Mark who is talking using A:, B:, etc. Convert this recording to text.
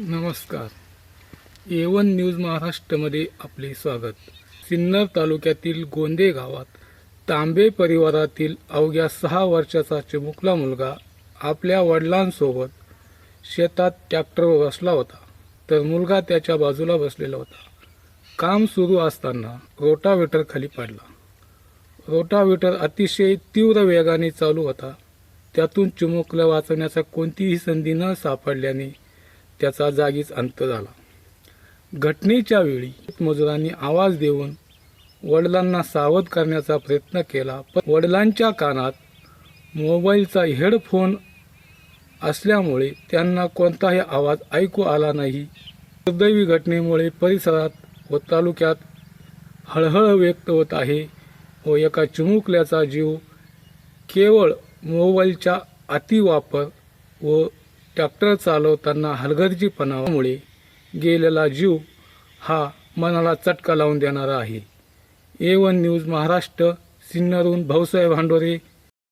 A: नमस्कार. ए one news महाराष्ट्रमध्ये आपले स्वागत. सिन्नर तालुक्यातील गोंदे गावात तांबे परिवारातील अवघ्या सहा वर्षाचा चिमुकला मुलगा आपल्या वडिलांसोबत शेतात ट्रॅक्टरवर बसला होता. तर मुलगा त्याच्या बाजूला बसलेला होता. काम सुरू असताना रोटावेटर खाली पडला. रोटावेटर अतिशय तीव्र वेगाने चालू होता. त्यातून चिमुकला वाचवण्याचा कोणतीही संधी न सापडल्याने त्याचा जागीच अंत झाला. घटनेच्या वेळी मजुरांनी आवाज देऊन वडिलांना सावध करण्याचा प्रयत्न केला पण वडिलांच्या कानात मोबाईलचा हेडफोन असल्यामुळे त्यांना कोणताही आवाज ऐकू आला नाही. दुर्दैवी घटनेमुळे परिसरात व तालुक्यात हळहळ व्यक्त होत आहे व एका चिमुकल्याचा जीव केवळ मोबाईलच्या अतिवापर व ट्रॅक्टर चालवताना हलगर्जीपणामुळे गेलेला जीव हा मनाला चटका लावून देणारा आहे. ए वन न्यूज महाराष्ट्र सिन्नरून भाऊसाहेब हांडोरे